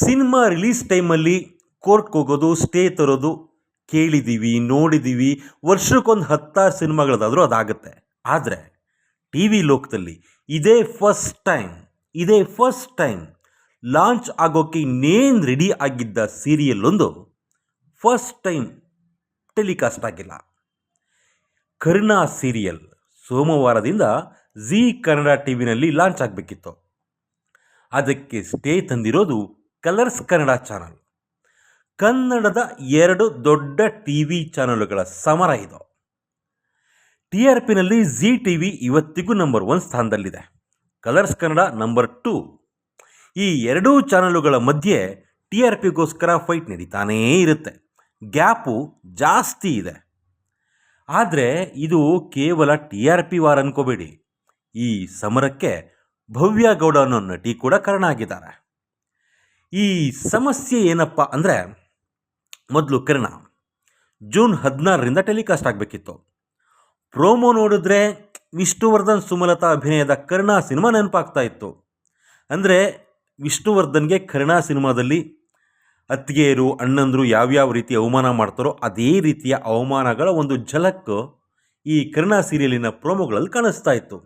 Cinema release ಟೈಮಲ್ಲಿ ಕೋರ್ಟ್ಗೆ ಹೋಗೋದು, ಸ್ಟೇ ತರೋದು ಕೇಳಿದ್ದೀವಿ ನೋಡಿದ್ದೀವಿ ವರ್ಷಕ್ಕೊಂದು ಹತ್ತಾರು ಸಿನಿಮಾಗಳದಾದರೂ ಅದಾಗುತ್ತೆ. ಆದರೆ ಟಿ ವಿ ಲೋಕದಲ್ಲಿ ಇದೇ ಫಸ್ಟ್ ಟೈಮ್, ಇದೇ ಫಸ್ಟ್ ಟೈಮ್ ಲಾಂಚ್ ಆಗೋಕ್ಕೆ ಇನ್ನೇನು ರೆಡಿ ಆಗಿದ್ದ ಸೀರಿಯಲ್ಲೊಂದು ಫಸ್ಟ್ ಟೈಮ್ ಟೆಲಿಕಾಸ್ಟ್ ಆಗಿಲ್ಲ. ಕರುಣಾ ಸೀರಿಯಲ್ ಸೋಮವಾರದಿಂದ ಝೀ ಕನ್ನಡ ಟಿ ವಿನಲ್ಲಿ ಲಾಂಚ್ ಆಗಬೇಕಿತ್ತು. ಅದಕ್ಕೆ ಸ್ಟೇ ತಂದಿರೋದು ಕಲರ್ಸ್ ಕನ್ನಡ ಚಾನಲ್. ಕನ್ನಡದ ಎರಡು ದೊಡ್ಡ ಟಿ ವಿ ಚಾನಲ್ಗಳ ಸಮರ ಇದು. ಟಿ ಆರ್ ಪಿನಲ್ಲಿ ಝೀ ಟಿ ವಿ ಇವತ್ತಿಗೂ ನಂಬರ್ ಒನ್ ಸ್ಥಾನದಲ್ಲಿದೆ. Colors Kannada number two. ಈ ಎರಡೂ ಚಾನಲುಗಳ ಮಧ್ಯೆ ಟಿ ಆರ್ ಪಿಗೋಸ್ಕರ ಫೈಟ್ ನಡೀತಾನೇ ಇರುತ್ತೆ. ಗ್ಯಾಪು ಜಾಸ್ತಿ ಇದೆ. ಆದರೆ ಇದು ಕೇವಲ ಟಿ ಆರ್ ಪಿ ವಾರ್ ಅನ್ಕೋಬೇಡಿ. ಈ ಸಮರಕ್ಕೆ ಭವ್ಯ ಗೌಡ ಅನ್ನೋ ನಟಿ ಕೂಡ ಕಾರಣ ಆಗಿದ್ದಾರೆ. ಈ ಸಮಸ್ಯೆ ಏನಪ್ಪ ಅಂದರೆ ಮೊದಲು ಕರ್ಣ, ಜೂನ್ ಹದಿನಾರರಿಂದ ಟೆಲಿಕಾಸ್ಟ್ ಆಗಬೇಕಿತ್ತು. ಪ್ರೋಮೋ ನೋಡಿದ್ರೆ ವಿಷ್ಣುವರ್ಧನ್ ಸುಮಲತಾ ಅಭಿನಯದ ಕರ್ಣ ಸಿನಿಮಾ ನೆನಪಾಗ್ತಾ ಇತ್ತು. ಅಂದರೆ ವಿಷ್ಣುವರ್ಧನ್ಗೆ ಕರ್ಣ ಸಿನಿಮಾದಲ್ಲಿ ಅತ್ತಿಗೆಯರು, ಅಣ್ಣಂದರು ಯಾವ್ಯಾವ ರೀತಿ ಅವಮಾನ ಮಾಡ್ತಾರೋ ಅದೇ ರೀತಿಯ ಅವಮಾನಗಳ ಒಂದು ಝಲಕ್ ಈ ಕರ್ಣ ಸೀರಿಯಲಿನ ಪ್ರೋಮೋಗಳಲ್ಲಿ ಕಾಣಿಸ್ತಾ ಇತ್ತು.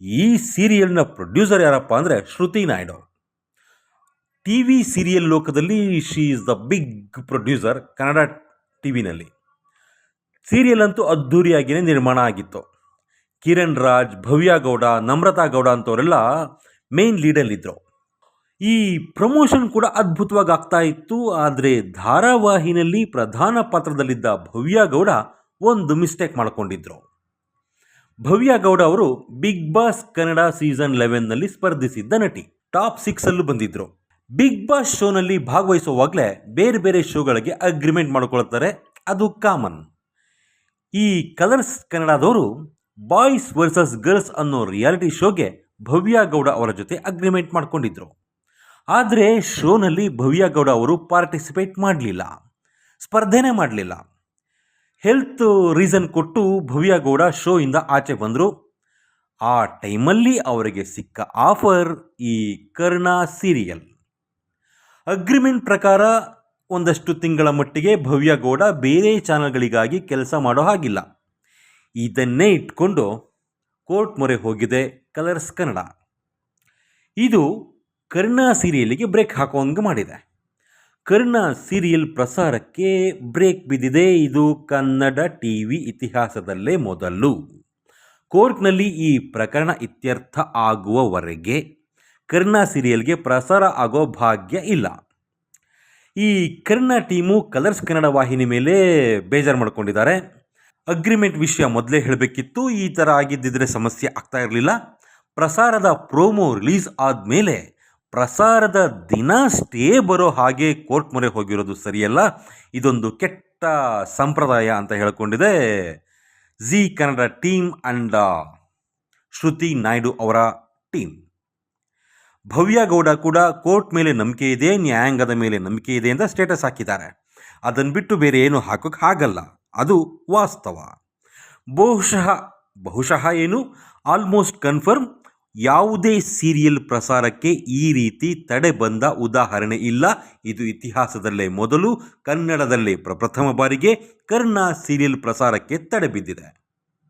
ಈ ಸೀರಿಯಲ್ನ ಪ್ರೊಡ್ಯೂಸರ್ ಯಾರಪ್ಪ ಅಂದರೆ Shruti Naidu. T V serial ಲೋಕದಲ್ಲಿ she is the big producer Kannada T ವಿನಲ್ಲಿ serial ಅಂತೂ ಅದ್ಧೂರಿಯಾಗಿಯೇ ನಿರ್ಮಾಣ ಆಗಿತ್ತು. ಕಿರಣ್ ರಾಜ್, ಭವ್ಯ ಗೌಡ, ನಮ್ರತಾ ಗೌಡ ಅಂತವರೆಲ್ಲ ಮೇನ್ ಲೀಡಲ್ಲಿದ್ದರು ಈ ಪ್ರಮೋಷನ್ ಕೂಡ ಅದ್ಭುತವಾಗಿ ಆಗ್ತಾ ಇತ್ತು, ಆದರೆ ಧಾರಾವಾಹಿನಲ್ಲಿ ಪ್ರಧಾನ ಪಾತ್ರದಲ್ಲಿದ್ದ ಭವ್ಯ ಗೌಡ ಒಂದು ಮಿಸ್ಟೇಕ್ ಮಾಡಿಕೊಂಡಿದ್ರು. ಭವ್ಯ ಗೌಡ ಅವರು ಬಿಗ್ ಬಾಸ್ ಕನ್ನಡ ಸೀಸನ್ ಲೆವೆನ್ನಲ್ಲಿ ಸ್ಪರ್ಧಿಸಿದ್ದ ನಟಿ, ಟಾಪ್ ಸಿಕ್ಸಲ್ಲೂ ಬಂದಿದ್ದರು ಬಿಗ್ ಬಾಸ್ ಶೋನಲ್ಲಿ ಭಾಗವಹಿಸುವಾಗಲೇ ಬೇರೆ ಬೇರೆ ಶೋಗಳಿಗೆ ಅಗ್ರಿಮೆಂಟ್ ಮಾಡ್ಕೊಳ್ತಾರೆ. ಅದು ಕಾಮನ್ ಈ ಕಲರ್ಸ್ ಕನ್ನಡದವರು ಬಾಯ್ಸ್ ವರ್ಸಸ್ ಗರ್ಲ್ಸ್ ಅನ್ನೋ ರಿಯಾಲಿಟಿ ಶೋಗೆ ಭವ್ಯ ಗೌಡ ಅವರ ಜೊತೆ ಅಗ್ರಿಮೆಂಟ್ ಮಾಡ್ಕೊಂಡಿದ್ರು. ಆದರೆ ಶೋನಲ್ಲಿ ಭವ್ಯ ಗೌಡ ಅವರು ಪಾರ್ಟಿಸಿಪೇಟ್ ಮಾಡಲಿಲ್ಲ. ಸ್ಪರ್ಧೆನೇ ಮಾಡಲಿಲ್ಲ. ಹೆಲ್ತ್ ರೀಸನ್ ಕೊಟ್ಟು ಭವ್ಯ ಗೌಡ ಶೋಯಿಂದ ಆಚೆ ಬಂದರು. ಆ ಟೈಮಲ್ಲಿ ಅವರಿಗೆ ಸಿಕ್ಕ ಆಫರ್ ಈ ಕರ್ಣ ಸೀರಿಯಲ್ ಅಗ್ರಿಮೆಂಟ್ ಪ್ರಕಾರ ಒಂದಷ್ಟು ತಿಂಗಳ ಮಟ್ಟಿಗೆ ಭವ್ಯಗೌಡ ಬೇರೆ ಚಾನಲ್ಗಳಿಗಾಗಿ ಕೆಲಸ ಮಾಡೋ ಹಾಗಿಲ್ಲ. ಇದನ್ನೇ ಇಟ್ಕೊಂಡು ಕೋರ್ಟ್ ಮೊರೆ ಹೋಗಿದೆ ಕಲರ್ಸ್ ಕನ್ನಡ. ಇದು ಕರ್ಣ ಸೀರಿಯಲಿಗೆ ಬ್ರೇಕ್ ಹಾಕೋಂಗೆ ಮಾಡಿದೆ. ಕರ್ಣ ಸೀರಿಯಲ್ ಪ್ರಸಾರಕ್ಕೆ ಬ್ರೇಕ್ ಬಿದ್ದಿದೆ. ಇದು ಕನ್ನಡ ಟಿ ವಿ ಇತಿಹಾಸದಲ್ಲೇ ಮೊದಲು. ಕೋರ್ಟ್ನಲ್ಲಿ ಈ ಪ್ರಕರಣ ಇತ್ಯರ್ಥ ಆಗುವವರೆಗೆ ಕರ್ಣ ಸೀರಿಯಲ್ಗೆ ಪ್ರಸಾರ ಆಗೋ ಭಾಗ್ಯ ಇಲ್ಲ. ಈ ಕರ್ಣ ಟೀಮು ಕಲರ್ಸ್ ಕನ್ನಡ ವಾಹಿನಿ ಮೇಲೆ ಬೇಜಾರು ಮಾಡ್ಕೊಂಡಿದ್ದಾರೆ. ಅಗ್ರಿಮೆಂಟ್ ವಿಷಯ ಮೊದಲೇ ಹೇಳಬೇಕಿತ್ತು, ಈ ಥರ ಆಗಿದ್ದಿದ್ರೆ ಸಮಸ್ಯೆ ಆಗ್ತಾ ಇರಲಿಲ್ಲ. ಪ್ರಸಾರದ ಪ್ರೋಮೋ ರಿಲೀಸ್ ಆದಮೇಲೆ ಪ್ರಸಾರದ ದಿನ ಸ್ಟೇ ಬರೋ ಹಾಗೆ ಕೋರ್ಟ್ ಮೊರೆ ಹೋಗಿರೋದು ಸರಿಯಲ್ಲ, ಇದೊಂದು ಕೆಟ್ಟ ಸಂಪ್ರದಾಯ ಅಂತ ಹೇಳಿಕೊಂಡಿದೆ Zee Kannada team and Shruti Naidu ಅವರ ಟೀಮ್. ಭವ್ಯ ಗೌಡ ಕೂಡ ಕೋರ್ಟ್ ಮೇಲೆ ನಂಬಿಕೆ ಇದೆ, ನ್ಯಾಯಾಂಗದ ಮೇಲೆ ನಂಬಿಕೆ ಇದೆ ಅಂತ ಸ್ಟೇಟಸ್ ಹಾಕಿದ್ದಾರೆ. ಅದನ್ನು ಬಿಟ್ಟು ಬೇರೆ ಏನು ಹಾಕೋಕೆ ಆಗಲ್ಲ. ಅದು ವಾಸ್ತವ. ಬಹುಶಃ ಬಹುಶಃ ಏನು? ಆಲ್ಮೋಸ್ಟ್ ಕನ್ಫರ್ಮ್ ಯಾವುದೇ ಸೀರಿಯಲ್ ಪ್ರಸಾರಕ್ಕೆ ಈ ರೀತಿ ತಡೆ ಬಂದ ಉದಾಹರಣೆ ಇಲ್ಲ. ಇದು ಇತಿಹಾಸದಲ್ಲೇ ಮೊದಲು, ಕನ್ನಡದಲ್ಲೇ ಪ್ರಪ್ರಥಮ ಬಾರಿಗೆ ಕರ್ಣ ಸೀರಿಯಲ್ ಪ್ರಸಾರಕ್ಕೆ ತಡೆ ಬಿದ್ದಿದೆ.